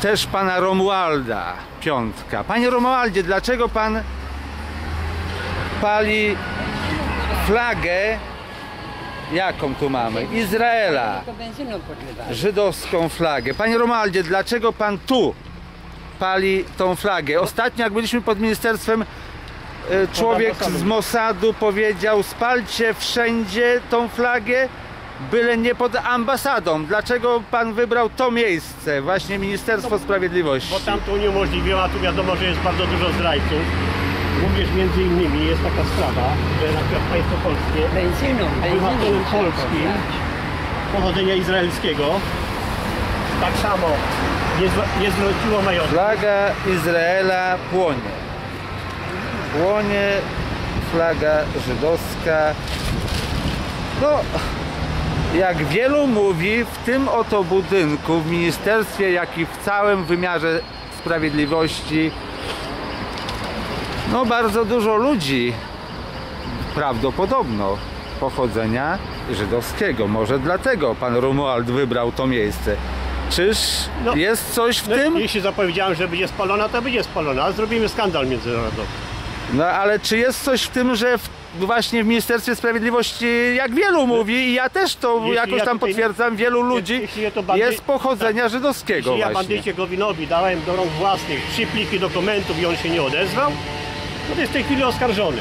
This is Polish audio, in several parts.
też pana Romualda, piątka. Panie Romualdzie, dlaczego pan pali flagę, jaką tu mamy? Izraela, żydowską flagę. Panie Romualdzie, dlaczego pan tu pali tą flagę? Ostatnio jak byliśmy pod ministerstwem, e, człowiek z Mossadu powiedział spalcie wszędzie tą flagę, byle nie pod ambasadą. Dlaczego pan wybrał to miejsce, właśnie Ministerstwo Sprawiedliwości? Bo tam to uniemożliwiło, a tu wiadomo, że jest bardzo dużo zdrajców. Również między innymi jest taka sprawa, że na przykład państwo polskie Benzyną, benzyną trzeba polskim podlać. pochodzenia izraelskiego tak samo nie, zwa- nie zwróciło majątku. Flaga Izraela płonie. Płonie flaga żydowska. No, jak wielu mówi, w tym oto budynku, w ministerstwie, jak i w całym wymiarze sprawiedliwości, no bardzo dużo ludzi prawdopodobno pochodzenia żydowskiego. Może dlatego pan Romuald wybrał to miejsce. Czyż No, jest coś w No, tym? Jeśli zapowiedziałem, że będzie spalona, to będzie spalona, a zrobimy skandal międzynarodowy. No ale czy jest coś w tym, że w, właśnie w Ministerstwie Sprawiedliwości, jak wielu mówi, i ja też to Jeśli jakoś ja tam tutaj- potwierdzam, wielu ludzi ja bandy- jest pochodzenia żydowskiego Jeśli ja bandycie Gowinowi dałem do rąk własnych trzy pliki dokumentów i on się nie odezwał, no to jest w tej chwili oskarżony.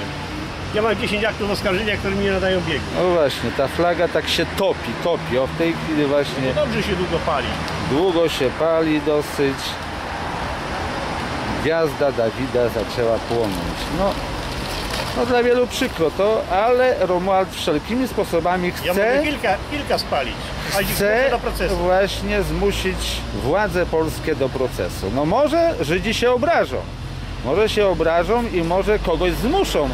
Ja mam 10 aktów oskarżenia, które mi nie nadają biegu. No właśnie, ta flaga tak się topi, topi. O w tej chwili właśnie Dobrze się długo pali. długo się pali dosyć. Gwiazda Dawida zaczęła płonąć. No, no dla wielu przykro to, ale Romuald wszelkimi sposobami Ja chce... mogę kilka, kilka spalić, ale chce do procesu. właśnie zmusić władze polskie do procesu. No może Żydzi się obrażą. Może się obrażą i może kogoś zmuszą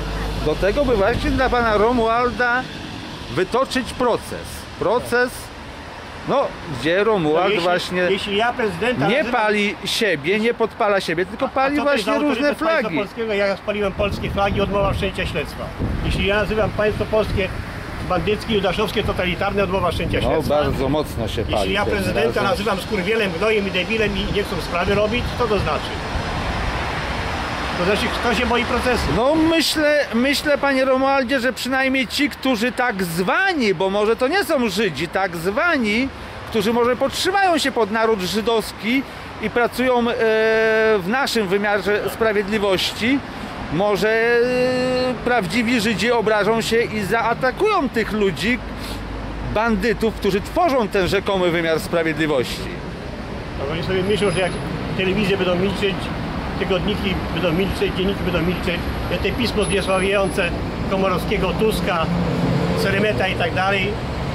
do tego, by właśnie dla pana Romualda wytoczyć proces. Proces, no, gdzie Romuald jeśli, właśnie jeśli ja nie nazywam- pali siebie, nie podpala siebie, tylko pali to właśnie różne flagi. Polskiego, ja spaliłem polskie flagi i odmowam wszczęcia śledztwa. Jeśli ja nazywam państwo polskie bandyckie, judaszowskie, totalitarne, odmowa wszczęcia No, śledztwa. bardzo mocno się pali. Jeśli ja prezydenta razem. nazywam skurwielem, gnojem i debilem i nie chcą sprawy robić, co to znaczy? To znaczy, kto się boi procesu? No myślę, myślę panie Romualdzie, że przynajmniej ci, którzy tak zwani, bo może to nie są Żydzi, tak zwani, którzy może podtrzymają się pod naród żydowski i pracują e, w naszym wymiarze sprawiedliwości, może e, prawdziwi Żydzi obrażą się i zaatakują tych ludzi, bandytów, którzy tworzą ten rzekomy wymiar sprawiedliwości. No, oni sobie myślą, że jak telewizje będą milczeć, tygodniki będą milczeć, dzienniki będą milczeć, te pismo zniesławiające Komorowskiego, Tuska, Seremeta i tak dalej,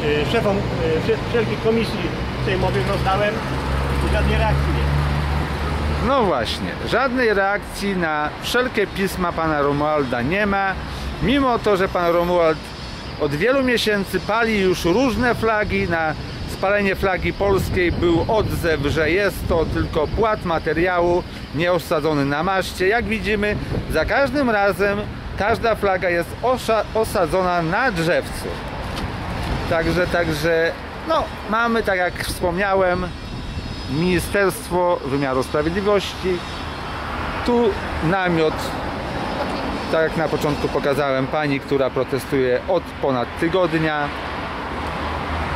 y, szefom y, wsze- wszelkich komisji sejmowych rozdałem i żadnej reakcji nie. No właśnie, żadnej reakcji na wszelkie pisma pana Romualda nie ma, mimo to, że pan Romuald od wielu miesięcy pali już różne flagi, na spalenie flagi polskiej był odzew, że jest to tylko płat materiału nie osadzony na maszcie. Jak widzimy, za każdym razem każda flaga jest osadzona na drzewcu. Także, także, no, mamy, tak jak wspomniałem, Ministerstwo Wymiaru Sprawiedliwości. Tu namiot, tak jak na początku pokazałem, pani, która protestuje od ponad tygodnia.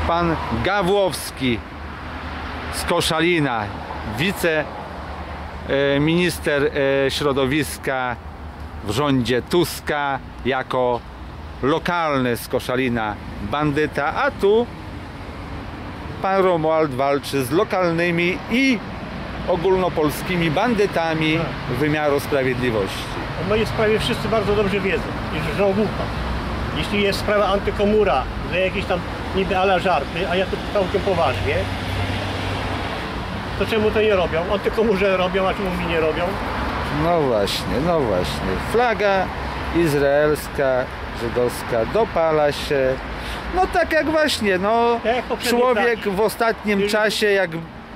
Pan Gawłowski z Koszalina, wice e, środowiska w rządzie Tuska jako lokalny z Koszalina bandyta, a tu pan Romuald walczy z lokalnymi i ogólnopolskimi bandytami wymiaru sprawiedliwości. W mojej sprawie wszyscy bardzo dobrze wiedzą że głupa. Jeśli jest sprawa antykomura, że jakieś tam niby ala żarty, a ja to całkiem poważnie, to czemu to nie robią? Antykomurze robią, a czemu mi nie robią? No właśnie, no właśnie. Flaga izraelska, żydowska dopala się. No tak jak właśnie, no Tak człowiek w ostatnim czasie, jak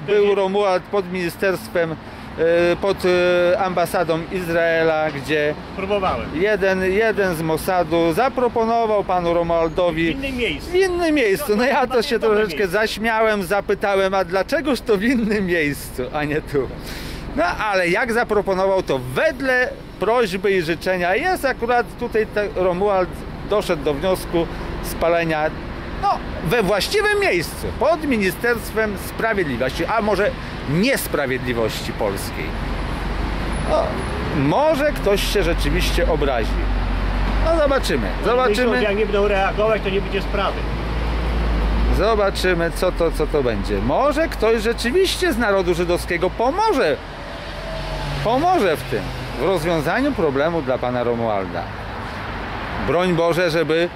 był Romuald pod ministerstwem, pod e, ambasadą Izraela, gdzie Próbowałem. jeden, jeden z Mossadu zaproponował panu W Romualdowi innym miejscu. w innym miejscu. No ja to się Dobre troszeczkę zaśmiałem, zapytałem, a dlaczegoż to w innym miejscu, a nie tu? No ale jak zaproponował to wedle prośby i życzenia, jest akurat tutaj Romuald doszedł do wniosku spalenia no, we właściwym miejscu, pod Ministerstwem Sprawiedliwości, a może Niesprawiedliwości Polskiej. No, może ktoś się rzeczywiście obrazi. No zobaczymy, zobaczymy. jak nie będą reagować, to nie będzie sprawy. Zobaczymy, co to, co to będzie. Może ktoś rzeczywiście z narodu żydowskiego pomoże. Pomoże w tym, w rozwiązaniu problemu dla pana Romualda. Broń Boże, żeby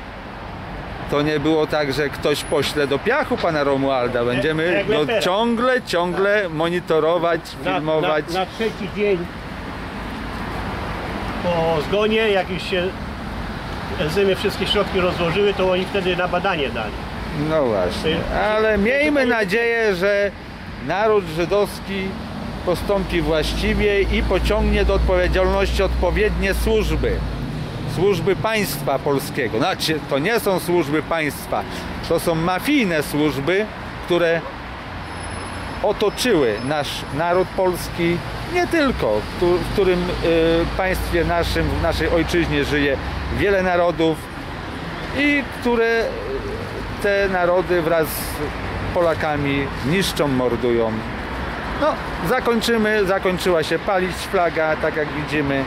to nie było tak, że ktoś pośle do piachu pana Romualda. Będziemy no, ciągle, ciągle monitorować, Na, filmować. na, na trzeci dzień po zgonie, jak już się enzymy wszystkie środki rozłożyły, to oni wtedy na badanie dali. No właśnie, ale miejmy nadzieję, że naród żydowski postąpi właściwie i pociągnie do odpowiedzialności odpowiednie służby. Służby państwa polskiego. Znaczy, to nie są służby państwa, to są mafijne służby, które otoczyły nasz naród polski, nie tylko, w którym y, państwie naszym, w naszej ojczyźnie żyje wiele narodów i które y, te narody wraz z Polakami niszczą, mordują. No, zakończymy, zakończyła się palić flaga, tak jak widzimy.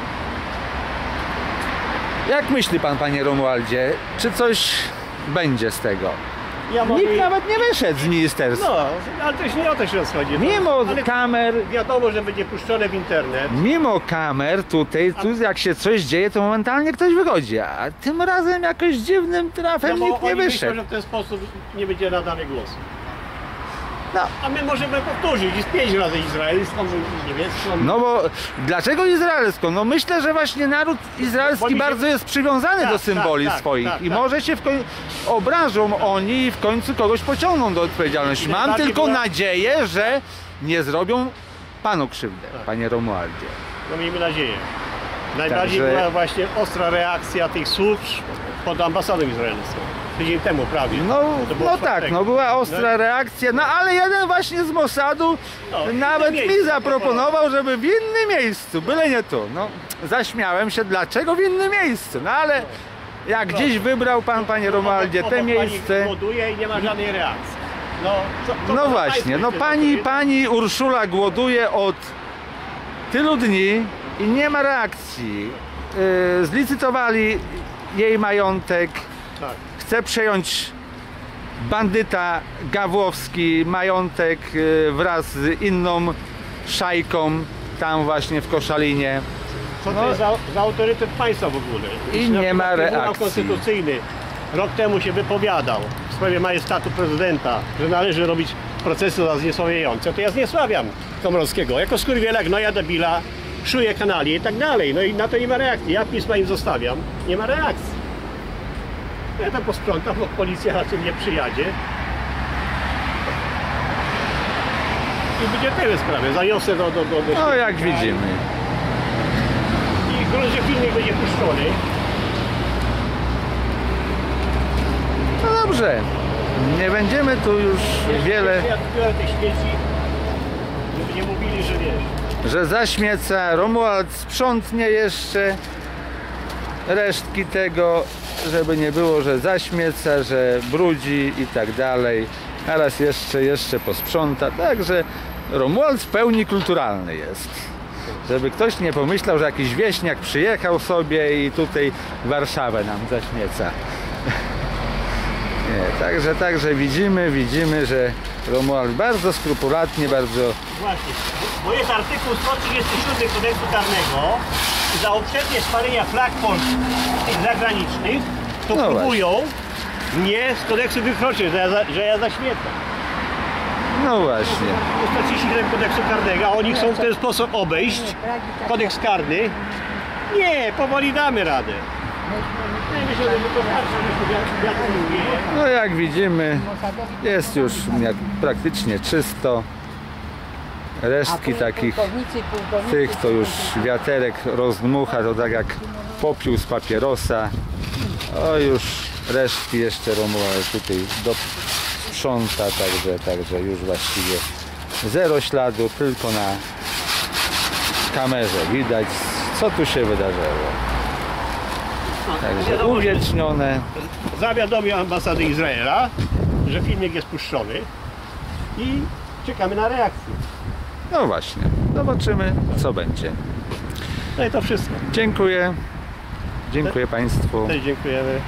Jak myśli pan, panie Romualdzie, czy coś będzie z tego? Ja. Nikt nawet nie wyszedł z ministerstwa. No, ale to już nie o to się rozchodzi. Mimo ale kamer, wiadomo, że będzie puszczone w internet. mimo kamer tutaj, tu jak się coś dzieje, to momentalnie ktoś wychodzi, a tym razem jakoś dziwnym trafem No nikt nie oni myślą, wyszedł. że w ten sposób nie będzie nadany głos. No. A my możemy powtórzyć z pięć razy izraelską, niemiecką. No bo dlaczego izraelską? No myślę, że właśnie naród izraelski się- bardzo jest przywiązany Tak, do symboli tak, tak, swoich tak, i tak. może się w końcu obrażą oni i w końcu kogoś pociągną do odpowiedzialności. Mam najbardziej tylko była- nadzieję, że nie zrobią panu krzywdę, Tak. panie Romualdzie. No miejmy nadzieję. Najbardziej Także- była właśnie ostra reakcja tych służb pod ambasadą izraelską. Tydzień temu prawie. No, no tak, no była ostra No. reakcja, no ale jeden właśnie z Mossadu No, nawet mi zaproponował, żeby w innym miejscu, byle nie tu. No, zaśmiałem się, dlaczego w innym miejscu, no ale jak gdzieś wybrał pan, panie Romualdzie, Obok- te miejsce... Głoduje i nie ma żadnej reakcji. No, co, co No właśnie, no pani, pani Urszula głoduje od tylu dni i nie ma reakcji. Yy, zlicytowali jej majątek, Tak. Chce przejąć bandyta Gawłowski majątek yy, wraz z inną szajką tam właśnie w Koszalinie. Co to No. jest za, za autorytet państwa w ogóle? I nie ma Trybunał reakcji. Konstytucyjny rok temu się wypowiadał w sprawie majestatu prezydenta, że należy robić procesy za zniesławiające, to ja zniesławiam Komorowskiego. Jako skurwielek, no ja debila, szuję kanali i tak dalej. No i na to nie ma reakcji. Ja pisma im zostawiam, nie ma reakcji. Ja tam posprzątam, bo policja raczej nie przyjadzie. I będzie tyle sprawy. Zaniosę do... do, do, do No jak widzimy. I w gruncie filmik będzie puszczony. No dobrze, nie będziemy tu już wiele... Ja biorę te śmieci, żeby nie mówili, że wiesz. że zaśmieca, Romuald sprzątnie jeszcze resztki tego, żeby nie było, że zaśmieca, że brudzi i tak dalej. A raz jeszcze, jeszcze posprząta. Także Romuald w pełni kulturalny jest. Żeby ktoś nie pomyślał, że jakiś wieśniak przyjechał sobie i tutaj Warszawę nam zaśmieca. Nie, także, także widzimy, widzimy, że Romuald bardzo skrupulatnie, bardzo Właśnie, bo jest artykuł 137 kodeksu karnego za uprzednie spalenia flag polskich zagranicznych, to No próbują mnie z kodeksu wykroczyć, że ja, za, że ja zaśmiecam. no właśnie. 137 kodeksu karnego, a oni chcą w ten sposób obejść kodeks karny. Nie, powoli damy radę. No jak widzimy jest już jak praktycznie czysto. Resztki takich tych to już wiaterek rozdmucha, to tak jak popiół z papierosa. O już resztki jeszcze Romuald tutaj do sprząta, także, także już właściwie zero śladu, tylko na kamerze widać co tu się wydarzyło. Także uwiecznione. Zawiadomił ambasady Izraela, że filmik jest puszczony i czekamy na reakcję. No właśnie, zobaczymy co będzie. No i to wszystko. Dziękuję. Dziękuję Państwu. Też dziękujemy.